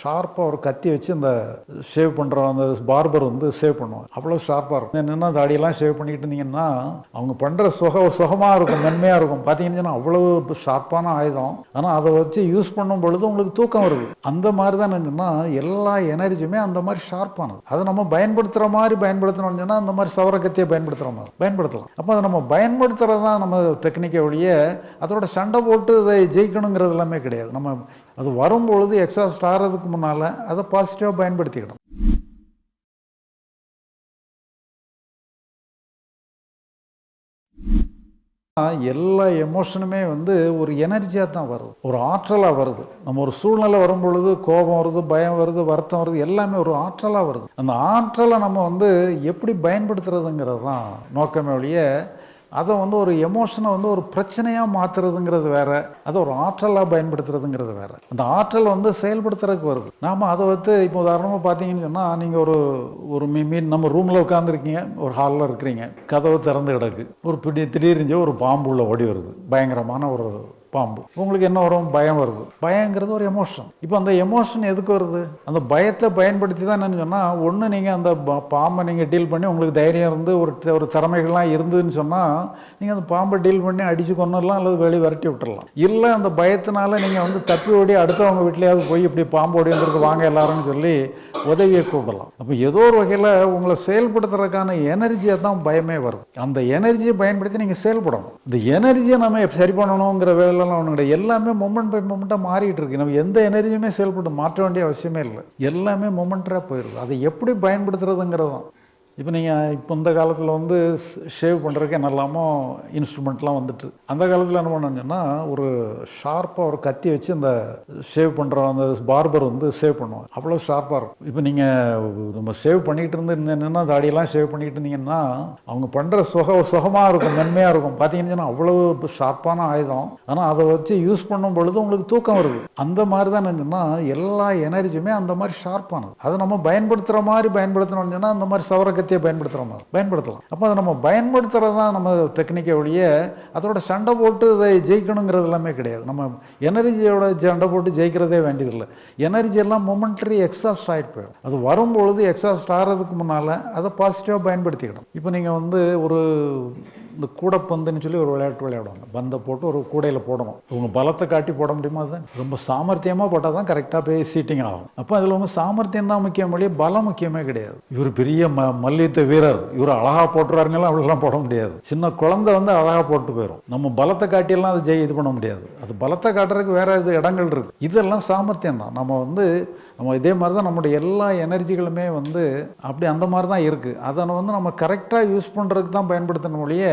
ஷார்ப்பாக ஒரு கத்தி வச்சு இந்த ஷேவ் பண்ணுற அந்த பார்பர் வந்து ஷேவ் பண்ணுவாங்க. அவ்வளோ ஷார்ப்பாக இருக்கும். என்னென்னா தாடியெல்லாம் ஷேவ் பண்ணிக்கிட்டு இருந்தீங்கன்னா அவங்க பண்ணுற சுக சுகமாக இருக்கும் மென்மையாக இருக்கும். பார்த்தீங்கன்னா அவ்வளோ ஷார்ப்பான ஆயுதம். ஆனால் அதை வச்சு யூஸ் பண்ணும் பொழுது உங்களுக்கு தூக்கம் வருது. அந்த மாதிரி தான் என்னன்னா எல்லா எனர்ஜியுமே அந்த மாதிரி ஷார்ப்பானது. அதை நம்ம பயன்படுத்துகிற மாதிரி பயன்படுத்தணும்னு சொன்னால் அந்த மாதிரி சவர கத்தியை பயன்படுத்துகிற மாதிரி பயன்படுத்தலாம். அப்போ அதை நம்ம பயன்படுத்துகிறது தான் நம்ம டெக்னிக்கை ஒழிய அதோட சண்டை போட்டு அதை ஜெயிக்கணுங்கிறது எல்லாமே கிடையாது. நம்ம அது வரும்பொழுது எக்ஸாஸ்ட் ஆகிறதுக்கு முன்னால் அதை பாசிட்டிவாக பயன்படுத்திக்கணும். எல்லா எமோஷனுமே வந்து ஒரு எனர்ஜியாக தான் வருது. ஒரு ஆற்றலாக வருது. நம்ம ஒரு சூழ்நிலை வரும்பொழுது கோபம் வருது பயம் வருது வருத்தம் வருது எல்லாமே ஒரு ஆற்றலாக வருது. அந்த ஆற்றலை நம்ம வந்து எப்படி பயன்படுத்துறதுங்கிறது தான் நோக்கமே ஒழிய அதை வந்து ஒரு எமோஷனை வந்து ஒரு பிரச்சனையாக மாற்றுறதுங்கிறது வேற அதை ஒரு ஆற்றலாக பயன்படுத்துறதுங்கிறது வேற. அந்த ஆற்றல் வந்து செயல்படுத்துறதுக்கு வருது. நாம் அதை வந்து இப்போ உதாரணமாக பார்த்தீங்கன்னு சொன்னால் நீங்கள் ஒரு ஒரு மீன் நம்ம ரூமில் உட்காந்துருக்கீங்க ஒரு ஹாலில் இருக்கிறீங்க கதவு திறந்து கிடக்கு. ஒரு பிடி திடீர்னு ஒரு பாம்பு உள்ள ஓடி வருது. பயங்கரமான ஒரு பாம்பு. உங்களுக்கு என்ன வரும்? பயம் வருது. பயங்கிறது ஒரு எமோஷன் இப்போ அந்த எமோஷன் எதுக்கு வருது? அந்த பயத்தை பயன்படுத்தி தான் என்னன்னு சொன்னால் ஒன்று நீங்கள் அந்த பாம்பை நீங்கள் டீல் பண்ணி உங்களுக்கு தைரியம் இருந்து ஒரு ஒரு திறமைகள்லாம் இருந்ததுன்னு சொன்னால் நீங்கள் அந்த பாம்பை டீல் பண்ணி அடித்து கொண்டுடலாம் அல்லது வெளியே விரட்டி விட்டுடலாம். இல்லை அந்த பயத்தினால நீங்கள் வந்து தப்பி ஓடி அடுத்தவங்க வீட்லேயாவது போய் இப்படி பாம்பு ஓடி வந்துருக்கு வாங்க எல்லாரும்னு சொல்லி உதவியை கூப்பிடலாம். அப்போ ஏதோ ஒரு வகையில் உங்களை செயல்படுத்துறதுக்கான எனர்ஜியை தான் பயமே வரும் அந்த எனர்ஜியை பயன்படுத்தி நீங்கள் செயல்படணும். இந்த எனர்ஜியை நம்ம சரி பண்ணணுங்கிற வேலை சொல்லலாம் ஒன்றும் கிடையாது. எல்லாமே மொமெண்ட் பை மொமெண்ட்டாக மாறிட்டு இருக்கு. நம்ம எந்த எனர்ஜியுமே செயல்பட்டு மாற்ற வேண்டிய அவசியமே இல்லை. எல்லாமே மூமெண்ட்டாக போயிடுது. அதை எப்படி பயன்படுத்துறதுங்கிறது தான் இப்போ நீங்கள் இப்போ இந்த காலத்தில் வந்து ஷேவ் பண்ணுறதுக்கு என்னெல்லாமோ இன்ஸ்ட்ருமெண்ட்லாம் வந்துட்டு. அந்த காலத்தில் என்ன பண்ணணும்னா ஒரு ஷார்ப்பாக ஒரு கத்தி வச்சு அந்த ஷேவ் பண்ணுற அந்த பார்பர் வந்து ஷேவ் பண்ணுவாங்க. அவ்வளோ ஷார்ப்பாக இருக்கும். இப்போ நீங்கள் நம்ம ஷேவ் பண்ணிகிட்டு இருந்து என்னென்னா தாடியெல்லாம் ஷேவ் பண்ணிகிட்டு இருந்தீங்கன்னா அவங்க பண்ணுற சுக சுகமாக இருக்கும் மென்மையாக இருக்கும். பார்த்தீங்கன்னா அவ்வளோ ஷார்ப்பான ஆயுதம். ஆனால் அதை வச்சு யூஸ் பண்ணும் பொழுது உங்களுக்கு தூக்கம் வருது. அந்த மாதிரி தான் என்னென்னா எல்லா எனர்ஜியுமே அந்த மாதிரி ஷார்ப்பானது. அதை நம்ம பயன்படுத்துகிற மாதிரி பயன்படுத்தணும்னு சொன்னால் அந்த மாதிரி சவர கத்தியை பயன்படுத்துகிறோம் பயன்படுத்தலாம். அப்போ அதை நம்ம பயன்படுத்துகிறது தான் நம்ம டெக்னிக்கை ஒழிய அதோட சண்டை போட்டு அதை ஜெயிக்கணுங்கிறது எல்லாமே கிடையாது. நம்ம எனர்ஜியோட சண்டை போட்டு ஜெயிக்கிறதே வேண்டியதில்லை. எனர்ஜி எல்லாம் மொமெண்ட்ரி எக்ஸாஸ்ட் ஆகிட்டு போயிடும். அது வரும்பொழுது எக்ஸாஸ்ட் ஆகிறதுக்கு முன்னால் அதை பாசிட்டிவாக பயன்படுத்திக்கணும். இப்போ நீங்கள் வந்து ஒரு இந்த கூடைப்பந்துன்னு சொல்லி ஒரு விளையாட்டு விளையாடுவாங்க. பந்தை போட்டு ஒரு கூடையில் போடணும். இவங்க பலத்தை காட்டி போட முடியுமா அதுதான்? ரொம்ப சாமர்த்தியமாக போட்டால் தான் கரெக்டாக போய் சீட்டிங் ஆகும். அப்போ அதில் உங்கள் சாமர்த்தியம் தான் முக்கியம் மொழியே பலம் முக்கியமே கிடையாது. இவர் பெரிய ம மல்யுத்த வீரர். இவர் அழகாக போட்டுறாருங்கலாம் அப்படிலாம் போட முடியாது. சின்ன குழந்தை வந்து அழகாக போட்டு போயிடும் நம்ம பலத்தை காட்டியெல்லாம் அது ஜெய் இது பண்ண முடியாது. அது பலத்தை காட்டுறதுக்கு வேற இது இடங்கள் இருக்குது இதெல்லாம் சாமர்த்தியம் தான். நம்ம வந்து நம்ம இதே மாதிரி தான் நம்முடைய எல்லா எனர்ஜிகளுமே வந்து அப்படி அந்த மாதிரி தான் இருக்குது அதை வந்து நம்ம கரெக்டாக யூஸ் பண்ணுறதுக்கு தான் பயன்படுத்தணும் ஒழிய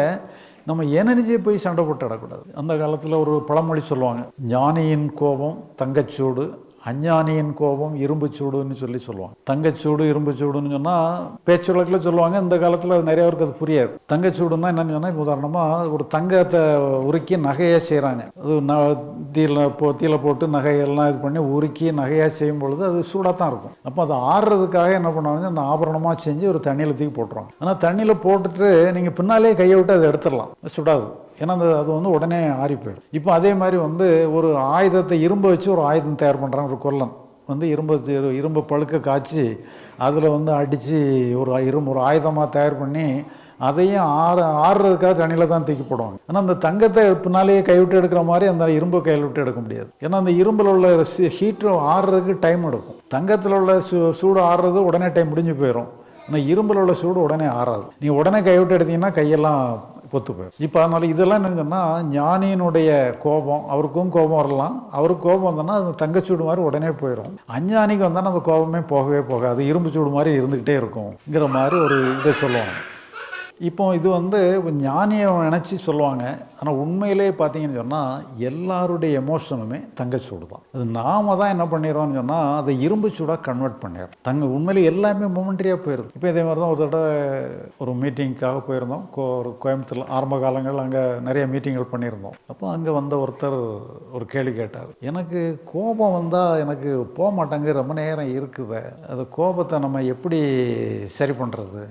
நம்ம எனர்ஜியை போய் சண்டை போட்டு இடக்கூடாது அந்த காலத்தில் ஒரு பழமொழி சொல்லுவாங்க ஞானியின் கோபம் தங்கச்சூடு அஞ்ஞானியின் கோபம் இரும்பு சூடுன்னு சொல்லி சொல்லுவாங்க. தங்கச்சூடு இரும்பு சூடுன்னு சொன்னால் பேச்சு வழக்கில் சொல்லுவாங்க. இந்த காலத்தில் அது நிறைய பேருக்கு அது புரியாது. தங்கச்சூடுன்னா என்னன்னு சொன்னால் உதாரணமாக ஒரு தங்கத்தை உருக்கி நகையாக செய்கிறாங்க அது ந தீல போ தீல போட்டு நகையெல்லாம் இது பண்ணி உருக்கி நகையாக செய்யும் பொழுது அது சூடாக தான் இருக்கும். அப்போ அது ஆறுறதுக்காக என்ன பண்ணுவாங்க அந்த ஆபரணமாக செஞ்சு ஒரு தண்ணியில் தூக்கி போட்டுருவாங்க. ஆனால் தண்ணியில் போட்டுட்டு நீங்கள் பின்னாலே கையை விட்டு அதை எடுத்துடலாம். சுடாது. ஏன்னா அந்த அது வந்து உடனே ஆறி போயிடும். இப்போ அதே மாதிரி வந்து ஒரு ஆயுதத்தை இரும்பை வச்சு ஒரு ஆயுதம் தயார் பண்ணுறாங்க ஒரு கொல்லன். வந்து இரும்பு இரு- இரும்பு பழுக்க காய்ச்சி அதில் வந்து அடித்து ஒரு இரும்பு ஒரு ஆயுதமாக தயார் பண்ணி அதையும் ஆற ஆறுறதுக்காக தண்ணியில் தான் தூக்கி போடுவாங்க. ஆனால் அந்த தங்கத்தை பின்னாலேயே கைவிட்டு எடுக்கிற மாதிரி அந்த இரும்பை கையில் விட்டு எடுக்க முடியாது. ஏன்னா அந்த இரும்பில் உள்ள ஹீட்டு ஆறுறதுக்கு டைம் எடுக்கும். தங்கத்தில் உள்ள சூ சூடு ஆறுறது உடனே டைம் முடிஞ்சு போயிடும் ஆனால் இரும்பில் உள்ள சூடு உடனே ஆறாது. நீங்கள் உடனே கைவிட்டு எடுத்தீங்கன்னா கையெல்லாம் பொத்து போயிடும். இப்போ அதனால் இதெல்லாம் என்னங்கன்னா ஞானியினுடைய கோபம் அவருக்கும் கோபம் வரலாம். அவருக்கு கோபம் வந்தோன்னா அது தங்கச்சூடு மாதிரி உடனே போயிடும் அஞ்ஞானிக்கு வந்தால் அந்த கோபமே போகவே போகாது. இரும்பு சூடு மாதிரி இருந்துக்கிட்டே இருக்கும்ங்கிற மாதிரி ஒரு இதை சொல்லுவாங்க. இப்போ இது வந்து ஞானியை நினச்சி சொல்லுவாங்க ஆனால் உண்மையிலே பார்த்தீங்கன்னு சொன்னால் எல்லாருடைய எமோஷனுமே தங்கச்சூடு தான். அது நாம தான் என்ன பண்ணிடுறோம்னு சொன்னால் அதை இரும்பு சூடாக கன்வெர்ட் பண்ணிடுறோம். தங்க உண்மையிலே எல்லாமே மொமெண்ட்ரியாக போயிடுது இப்போ இதே மாதிரி தான் ஒரு தடவை ஒரு மீட்டிங்க்காக போயிருந்தோம். கோ ஒரு கோயம்புத்தூர்ல ஆரம்ப காலங்கள் அங்கே நிறைய மீட்டிங்கள் பண்ணியிருந்தோம். அப்போ அங்கே வந்த ஒருத்தர் ஒரு கேள்வி கேட்டார். எனக்கு கோபம் வந்தால் எனக்கு போக மாட்டேங்க ரொம்ப நேரம் இருக்குது. அது கோபத்தை நம்ம எப்படி சரி பண்ணுறது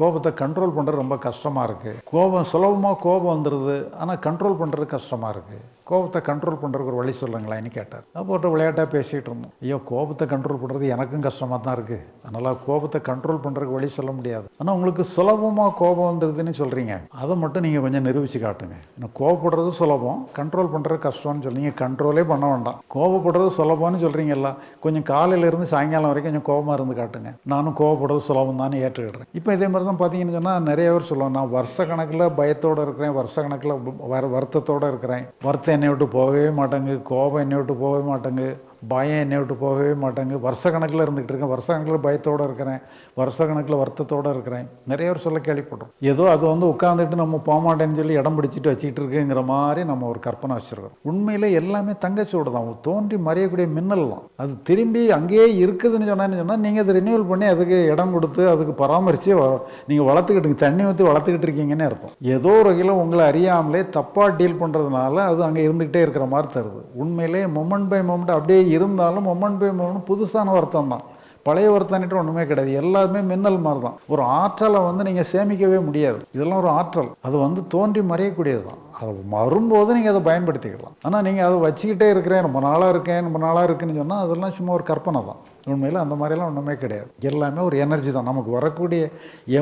கோபத்தை கண்ட்ரோல் பண்ணுறது ரொம்ப கஷ்டமாக இருக்குது கோபம் சுலபமாக கோபம் வந்துடுது ஆனால் கண்ட்ரோல் பண்ணுறது கஷ்டமாக இருக்குது கோபத்தை கண்ட்ரோல் பண்ணுறதுக்கு ஒரு வழி சொல்லுங்களேன்னு கேட்டார். அப்போ ஒரு விளையாட்டாக பேசிகிட்டு இருந்தோம். ஐயோ கோபத்தை கண்ட்ரோல் பண்ணுறது எனக்கும் கஷ்டமாக தான் இருக்குது அதனால் கோபத்தை கண்ட்ரோல் பண்ணுறதுக்கு வழி சொல்ல முடியாது. ஆனால் உங்களுக்கு சுலபமாக கோபம் வந்துடுதுன்னு சொல்கிறீங்க அதை மட்டும் நீங்கள் கொஞ்சம் நிரூபித்து காட்டுங்க. ஏன்னா கோபப்படுறது சுலபம் கண்ட்ரோல் பண்ணுறது கஷ்டம்னு சொல்லி நீங்கள் கண்ட்ரோலே பண்ண வேண்டாம். கோபப்படுறது சுலபம்னு சொல்கிறீங்கல்ல கொஞ்சம் காலையிலேருந்து சாயங்காலம் வரைக்கும் கொஞ்சம் கோபமாக இருந்து காட்டுங்க. நானும் கோபப்படுறது சுலபம் தானே ஏற்றுக்கிடுறேன். இப்போ இதே மாதிரி தான் பார்த்தீங்கன்னு சொன்னால் நிறைய பேர் சொல்லுவோம் நான் வருஷ கணக்கில் பயத்தோடு இருக்கிறேன் வருஷ கணக்கில் வர வருத்தத்தோடு இருக்கிறேன். வருத்தம் என்னை விட்டு போகவே மாட்டேங்கு கோபம் என்னை விட்டு போகவே மாட்டேங்கு பயம் என்னை விட்டு போகவே மாட்டேங்கு வருஷ கணக்கில் இருந்துகிட்டு இருக்கேன். வருஷ கணக்கில் பயத்தோடு இருக்கிறேன். வருஷ கணக்கில் வருத்தத்தோடு இருக்கிறேன். நிறைய பேர் சொல்ல கேள்விப்படுறோம் ஏதோ அது வந்து உட்காந்துட்டு நம்ம போக மாட்டேன்னு சொல்லி இடம் பிடிச்சிட்டு வச்சுக்கிட்டு இருக்குங்கிற மாதிரி நம்ம ஒரு கற்பனை வச்சுருக்கோம் உண்மையில் எல்லாமே தங்கச்சூடு தான். தோன்றி மறையக்கூடிய மின்னல் தான் அது திரும்பி அங்கேயே இருக்குதுன்னு சொன்னான்னு சொன்னால் நீங்கள் அதை ரினியூவல் பண்ணி அதுக்கு இடம் கொடுத்து அதுக்கு பராமரித்து நீங்கள் வளர்த்துக்கிட்டு தண்ணி ஊற்றி வளர்த்துக்கிட்டு இருக்கீங்கன்னு அர்த்தம். ஏதோ ஒரு வகையில் உங்களை அறியாமலே தப்பாக டீல் பண்ணுறதுனால அது அங்கே இருந்துக்கிட்டே இருக்கிற மாதிரி தருது. உண்மையிலே மொமெண்ட் பை மொமெண்ட் அப்படியே இருந்தாலும் மொமெண்ட் பை மொமெண்ட் புதுசான வருத்தம் தான். பழைய வருத்தம்னுட்டு ஒன்றுமே கிடையாது. எல்லாருமே மின்னல் மாதிரி தான் ஒரு ஆற்றலை வந்து நீங்கள் சேமிக்கவே முடியாது. இதெல்லாம் ஒரு ஆற்றல். அது வந்து தோன்றி மறையக்கூடியது தான். அது வரும்போது நீங்கள் அதை பயன்படுத்திக்கலாம். ஆனால் நீங்கள் அதை வச்சுக்கிட்டே இருக்கிறேன் ரொம்ப நாளாக இருக்கேன் ரொம்ப நாளாக இருக்குன்னு சொன்னால் அதெல்லாம் சும்மா ஒரு கற்பனை தான். உண்மையில் அந்த மாதிரிலாம் ஒன்றுமே கிடையாது. எல்லாமே ஒரு எனர்ஜி தான். நமக்கு வரக்கூடிய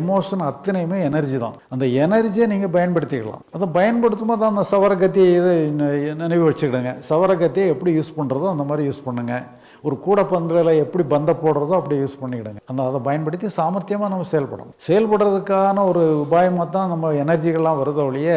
எமோஷன் அத்தனையுமே எனர்ஜி தான். அந்த எனர்ஜியை நீங்கள் பயன்படுத்திக்கலாம். அதை பயன்படுத்தும் போது அந்த சவரகத்தியை இதை நினைவு வச்சுக்கிடுங்க. சவரகத்தியை எப்படி யூஸ் பண்ணுறதோ அந்த மாதிரி யூஸ் பண்ணுங்கள் ஒரு கூட பந்தில் எப்படி பந்த போடுறதோ அப்படி யூஸ் பண்ணிக்கிடுங்க. அந்த அதை பயன்படுத்தி சாமர்த்தியமாக நம்ம செயல்படணும். செயல்படுறதுக்கான ஒரு உபாயமாக தான் நம்ம எனர்ஜிகள்லாம் வருதோ ஒழிய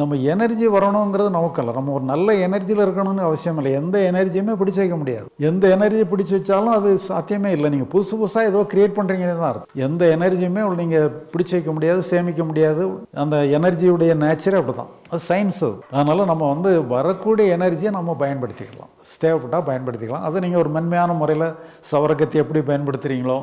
நம்ம எனர்ஜி வரணுங்கிறது நமக்கல்ல. நம்ம ஒரு நல்ல எனர்ஜியில் இருக்கணும்னு அவசியம் இல்லை. எந்த எனர்ஜியுமே பிடிச்சி வைக்க முடியாது. எந்த எனர்ஜி பிடிச்சி வச்சாலும் அது சாத்தியமே இல்லை. நீங்கள் புதுசு புதுசாக ஏதோ கிரியேட் பண்ணுறீங்கன்னு தான் இருக்கும் எந்த எனர்ஜியுமே நீங்கள் பிடிச்சி வைக்க முடியாது சேமிக்க முடியாது. அந்த எனர்ஜியுடைய நேச்சரே அப்படி தான் அது சயின்ஸ் அது. அதனால் நம்ம வந்து வரக்கூடிய எனர்ஜியை நம்ம பயன்படுத்திக்கலாம். தேவைப்பட்டால் பயன்படுத்திக்கலாம். அதை நீங்கள் ஒரு மென்மையான முறையில் சவரக்கத்தை எப்படி பயன்படுத்துகிறீங்களோ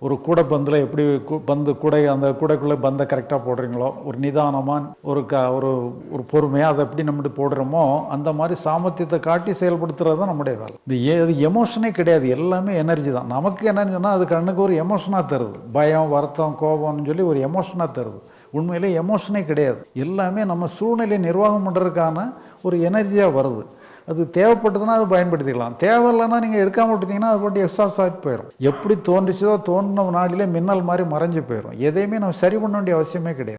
ஒரு கூடை பந்தில் எப்படி கு- பந்து கூடை அந்த கூடைக்குள்ளே பந்தை கரெக்டாக போடுறீங்களோ ஒரு நிதானமாக ஒரு க ஒரு ஒரு பொறுமையாக அதை எப்படி நம்மகிட்ட போடுறோமோ அந்த மாதிரி சாமர்த்தியத்தை காட்டி செயல்படுத்துறது தான் நம்முடைய வேலை. இந்த ஏ அது எமோஷனே கிடையாது எல்லாமே எனர்ஜி தான். நமக்கு என்னன்னு சொன்னால் அது கண்ணுக்கு ஒரு எமோஷனாக தருது. பயம் வருத்தம் கோபம்னு சொல்லி ஒரு எமோஷனாக தருது. உண்மையிலே எமோஷனே கிடையாது. எல்லாமே நம்ம சூழ்நிலை நிர்வாகம் பண்ணுறதுக்கான ஒரு எனர்ஜியாக வருது. அது தேவைப்பட்டதுன்னா அது பயன்படுத்திக்கலாம். தேவையில்லைன்னா நீங்கள் எடுக்காமல் விட்டுட்டீங்கன்னா அது போட்டு எக்ஸாஸ் ஆகிட்டு போயிடும் எப்படி தோன்றுச்சதோ தோன்றின நாளிலே மின்னல் மாதிரி மறைஞ்சு போயிடும் எதையுமே நம்ம சரி பண்ண வேண்டிய அவசியமே கிடையாது.